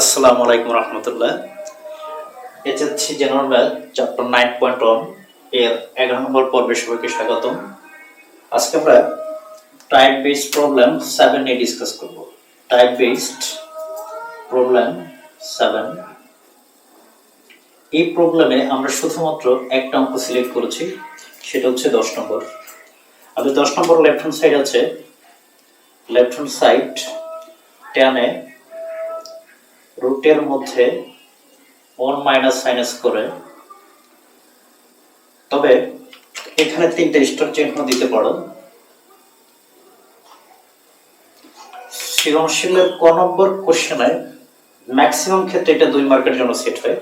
আসসালামু আলাইকুম রহমতুল্লাহ। HSC general chapter nine point ওয়ানের এগারো নম্বর পর্বে সবাইকে স্বাগতম। আজকে আমরা টাইপ বেসড প্রবলেম সেভেন নিয়ে ডিসকাস করব। টাইপ বেসড প্রবলেম সেভেন এই প্রবলেমে আমরা শুধুমাত্র একটা অঙ্ক সিলেক্ট করেছি, সেটা হচ্ছে দশ নম্বর। আমাদের দশ নম্বর লেফট হ্যান্ড সাইড আছে। লেফট হ্যান্ড সাইড টেনে রুটের মধ্যে ওয়ান মাইনাস সাইনাস করে। তবে এখানে তিনটে স্টার চিহ্ন দিতে পারো। সৃজনশীলের ক নম্বর কোশ্চেনে ম্যাক্সিমাম ক্ষেত্রে এটা দুই মার্কের জন্য সেট হয়।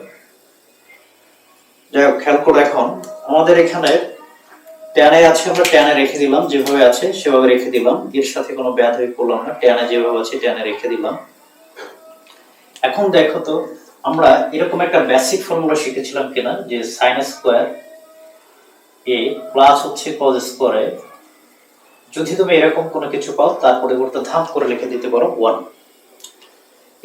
যাই হোক, খেয়াল করে এখন, আমাদের এখানে ট্যানে আছে, আমরা ট্যানে রেখে দিলাম, যেভাবে আছে সেভাবে রেখে দিলাম। এর সাথে কোনো ব্যাধ হয়ে করলাম না। ট্যানে যেভাবে আছে ট্যানে রেখে দিলাম। এখন দেখো তো, আমরা এরকম একটা বেসিক ফর্মুলা শিখেছিলাম কিনা, যে সাইন স্কোয়ার এ প্লাস হচ্ছে কজ স্কোয়ারে যদি তুমি এরকম কোনো কিছু পাও, তার পরিবর্তে ধাপ করে লিখে দিতে পারো ওয়ান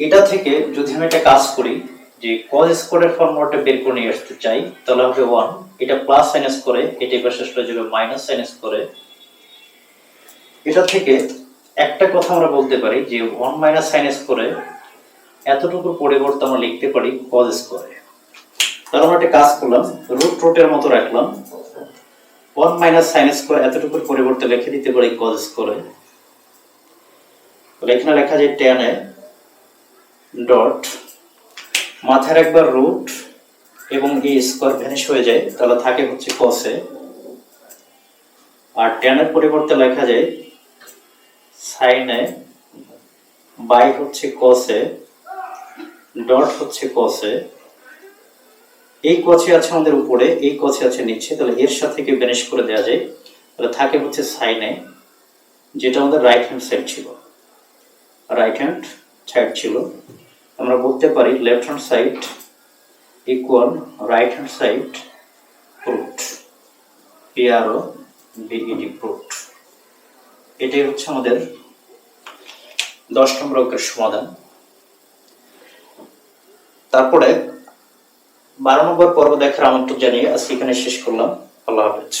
এটা থেকে যদি আমি একটা কাজ করি, যে কজ স্কোয়ারের ফর্মুলাটা বের করে নিয়ে আসতে চাই, তাহলে হবে ওয়ান এটা প্লাস সাইন স্কোয়ারে এটা এবার শেষ হয়ে যাবে মাইনাস সাইন স্কোয়ারে এটা থেকে একটা কথা আমরা বলতে পারি, যে ওয়ান মাইনাস সাইন স্কোয়ারে এতটুকুর পরিবর্তে আমরা লিখতে পারি কজ স্কোয়ারে তাহলে আমরা একটা কাজ করলাম রুট রুটের মতো রাখলাম। ওয়ান মাইনাস সাইন স্কোয়ার এতটুকুর পরিবর্তে লিখে দিতে পারি কজ স্কোয়ারে তাহলে এখানে লেখা যায় টেনে ডট মাথার একবার রুট এবং এই স্কোয়ার ভ্যানিশ হয়ে যায়, তাহলে থাকে হচ্ছে কসে আর টেনের পরিবর্তে লেখা যায় সাইনে বাই হচ্ছে কসে ডট হচ্ছে কসে এই কচে আছে আমাদের উপরে, এই কচে আছে নিচে, তাহলে এর সাথে কি ব্যানিশ করে দেওয়া যায়? তাহলে থাকে হচ্ছে সাইনে যেটা আমাদের রাইট হ্যান্ড সাইড ছিল। রাইট হ্যান্ড সাইড ছিল। আমরা বলতে পারি left hand side equal right hand side root PRO বিইডি রুট এটাই হচ্ছে আমাদের দশ নম্বর অঙ্কের সমাধান। তারপরে বারো নম্বর পর্ব দেখার আমন্ত্রণ জানিয়ে আজকে এখানে শেষ করলাম। আল্লাহ হাফেজ।